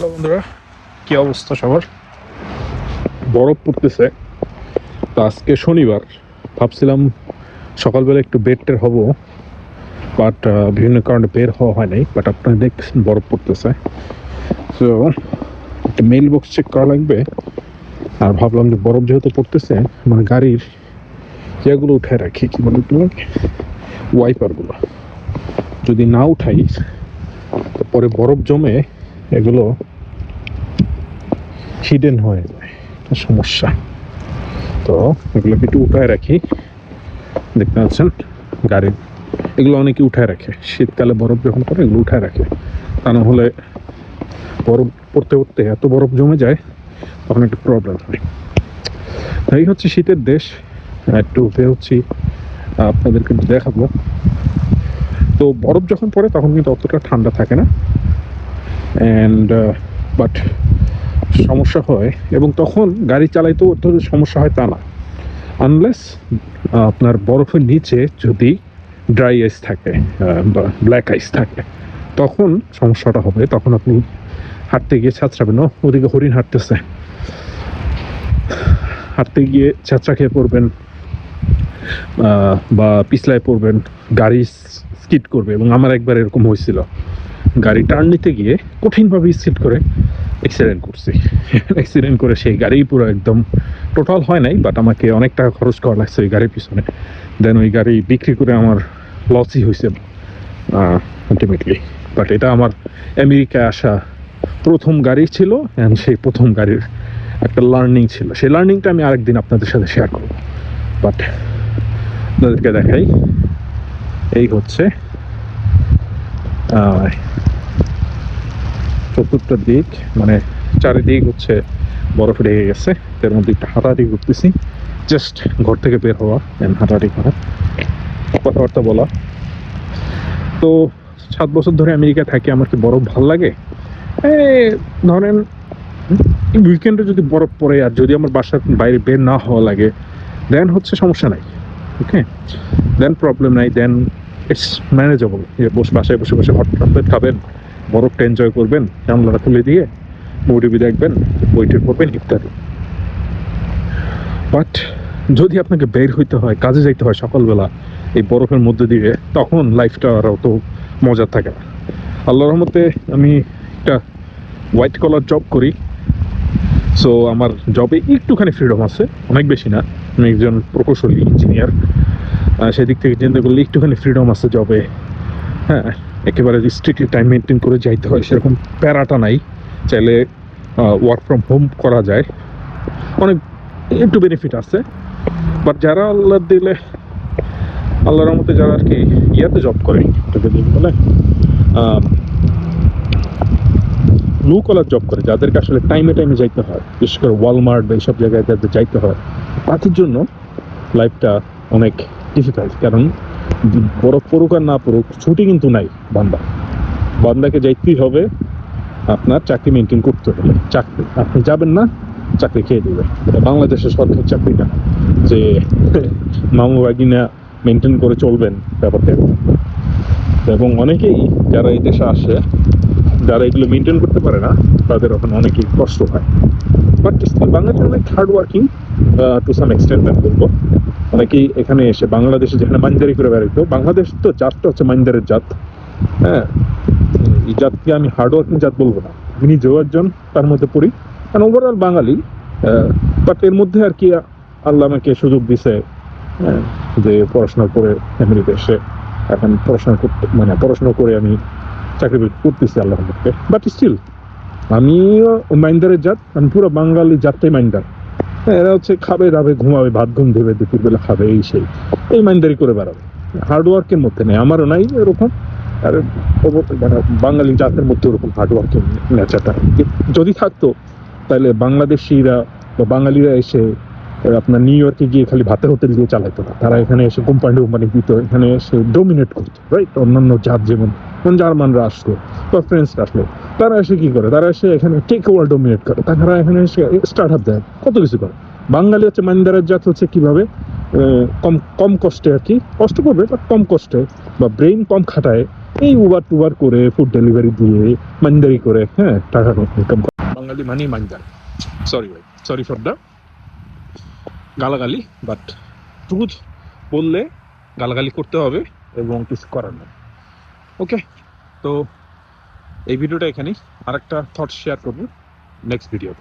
Hello বন্ধুরা, কি অবস্থা সবার? বরফ পড়তেছে। তো আজকে শনিবার। ভাবছিলাম সকালবেলা একটু বেড টের হব বাট বিভিন্ন কারণে বের হওয়া হয় নাই বাট আপনারা দেখতেছেন বরফ পড়তেছে। তো একটা মেল বক্স চেক করা লাগবে। আর ভাবলাম যে বরফ যেহেতু পড়তেছে মানে গাড়ির ইয়েগুলো উঠে রাখি, কি বলে এগুলো ওয়াইপারগুলো যদি না উঠাই পরে বরফ জমে এগুলো হিডেন হয়ে যায়। সমস্যা। তো এগুলোকে একটু উঠায় রাখি। দেখতে পাচ্ছেন গাড়ির এগুলো অনেকে উঠায় রাখে। শীতকালে বরফ যখন পড়ে, এগুলো উঠায় রাখে। তা না হলে বরফ পড়তে পড়তে এত বরফ জমে যায়, তখন একটু প্রবলেম হয়। এই হচ্ছে শীতের দেশ। একটু বেরোচ্ছি আপনাদেরকে দেখাবো। তো বরফ যখন পড়ে, তখন কিন্তু অতটা ঠান্ডা থাকে না। অ্যান্ড বাট সমস্যা হয় এবং তখন গাড়ি চালাইতেও অত সমস্যা হয় তা না। আনলেস আপনার বরফের নিচে যদি ড্রাই আইস থাকে বা ব্ল্যাক আইস থাকে, তখন সমস্যাটা হবে। তখন আপনি হাঁটতে গিয়ে ছাত্রাবেন ওদিকে হরিণ হাঁটতেছে। হাঁটতে গিয়ে ছাত্রা খেয়ে পড়বেন বা পিছলায় পড়বেন, গাড়ি স্কিড করবে এবং আমার একবার এরকম হয়েছিল। গাড়ি টার্ন নিতে গিয়ে কঠিনভাবে স্কিড করে অ্যাক্সিডেন্ট করছি অ্যাক্সিডেন্ট করে সেই গাড়ি পুরো একদম টোটাল হয় নাই বাট আমাকে অনেক টাকা খরচ করা লাগছে ওই গাড়ির পিছনে। দেন ওই গাড়ি বিক্রি করে আমার লসই হয়েছে আলটিমেটলি বাট এটা আমার আমেরিকায় আসা প্রথম গাড়ি ছিল অ্যান্ড সেই প্রথম গাড়ির একটা লার্নিং ছিল। সেই লার্নিংটা আমি আরেকদিন আপনাদের সাথে শেয়ার করব। বাট আপনাদেরকে দেখাই, এই হচ্ছে চতুর্থ দিক মানে চারিদিক হচ্ছে বরফে ঢেকে গেছে, এর মধ্যে একটু হাঁটাহাঁটি করতেছি। জাস্ট ঘর থেকে বের হওয়া and হাঁটাহাঁটি করা। কথাবার্তা বলা। তো সাত বছর ধরে আমেরিকা থাকি, আমার কি বরফ ভালো লাগে? ধরেন উইকেন্ডে যদি বরফ পড়ে আর যদি আমার বাসার বাইরে বের না হওয়া লাগে দেন হচ্ছে সমস্যা নাই ওকে দেন প্রবলেম নাই দেন ইটস ম্যানেজেবল বসে বাসায় বসে বসে হট চকলেট খাবেন। বরফটা এনজয় করবেন, জানলাটা খুলে দিয়ে মুভি দেখবেন বইটি পড়বেন ইত্যাদি বাট যদি আপনাকে বের হইতে হয়, কাজে যাইতে হয় সকালবেলা এই বরফের মধ্যে দিয়ে, তখন লাইফটা আর অত মজার থাকে না। আল্লাহ রহমতে আমি একটা হোয়াইট কলার জব করি। সো আমার জবে একটুখানি ফ্রিডম আছে, অনেক বেশি না। আমি একজন প্রকৌশলী ইঞ্জিনিয়ার সেদিক থেকে চিন্তা করলে একটুখানি ফ্রিডম আছে জবে হ্যাঁ একেবারে স্ট্রিক্টলি টাইম মেনটেন করে যাইতে হয়, সেরকম প্যারাটা নাই। চাইলে ওয়ার্ক ফ্রম হোম করা যায়। অনেক একটু বেনিফিট আছে। বাট যারা আল্লাহ দিলে, আল্লাহর রহমতে যারা আর কি ইয়াতে জব করে বলে ব্লু কলার জব করে, যাদেরকে আসলে টাইমে টাইমে যাইতে হয়, বিশেষ করে ওয়ালমার্ট বা এইসব জায়গায় যাদের যাইতে হয়, তাদের জন্য লাইফটা অনেক ডিফিকাল্ট কারণ বরফ পড়ুক আর না পড়ুক, ছুটি কিন্তু নাই বান্দা। বান্দাকে যাইতেই হবে, আপনার চাকরি মেনটেন করতে হলে চাকরি, আপনি যাবেন না, চাকরি খেয়ে দেবে এটা বাংলাদেশের সরকারি চাকরি না যে মামু বাগিনা মেনটেন করে চলবেন ব্যাপারটা। এবং অনেকেই যারা এই দেশে আসে, যারা এগুলো মেনটেন করতে পারে না, তাদের ওখানে অনেকেই কষ্ট হয়। বাট বাংলাদেশ অনেক hard working to some extent আমি বলব। অনেকেই এখানে এসে বাংলাদেশে যেখানে মাইন্দারি করে বেড়াইতো বাংলাদেশ তো জাতটা হচ্ছে মাইন্দারের জাত। হ্যাঁ? এই জাতকে আমি হার্ডওয়ার্কিং জাত বলব না। আমি নিজেও একজন তার মধ্যে পড়ি। কারণ ওভারঅল বাঙালি বাট এর মধ্যে আর কি আল্লাহ আমাকে সুযোগ দিছে হ্যাঁ, যে পড়াশোনা করে আমেরিকা এসে এখন পড়াশোনা করতে মানে পড়াশোনা করে আমি চাকরি করতেছি আল্লাহ বাট স্টিল আমিও মাইন্দারের জাত আমি পুরো বাঙালি জাতটাই মাইন্দার। এরা হচ্ছে খাবে দাবে ঘুমাবে, ভাত ঘুম দেবে, দুপুরবেলা খাবে, এই সেই। এই মাইন্দারি করে বেড়াবে। হার্ডওয়ার্কের মধ্যে নেই, আমারও নাই এরকম। আর মানে বাঙালি জাতের মধ্যে ওরকম হার্ড ওয়ার্কিং নেচারটা। যদি থাকতো, তাহলে বাংলাদেশিরা বা বাঙালিরা এসে আপনার নিউ ইয়র্কে গিয়ে খালি ভাতের হোটেল দিয়ে চালাইতো না। তারা এখানে এসে কোম্পানি কোম্পানি দিত এখানে এসে ডোমিনেট করতো রাইট অন্যান্য জাত যেমন যেমন জার্মানরা আসলো বা ফ্রেন্সরা আসলো, তারা এসে কি করে? তারা এসে এখানে টেক ওভার ডোমিনেট করে। তারা এখানে এসে স্টার্ট আপ দেয়, কত কিছু করে? বাঙালি হচ্ছে মাইন্দারের জাত হচ্ছে কীভাবে? কম কম কষ্টে আর কি, কষ্ট করবে বাট কম কষ্টে বা ব্রেইন কম খাটায়, এই উবার টুবার করে ফুড ডেলিভারি দিয়ে মানদারি করে হ্যাঁ টাকা ইনকাম করে। বাঙালি মানি মানদার সরি ভাই সরি ফর দ্য গালাগালি বাট ট্রুথ বললে গালাগালি করতে হবে এবং কিছু করার নেই। ওকে তো এই ভিডিওটা এখানেই। আরেকটা থট শেয়ার করব নেক্সট ভিডিও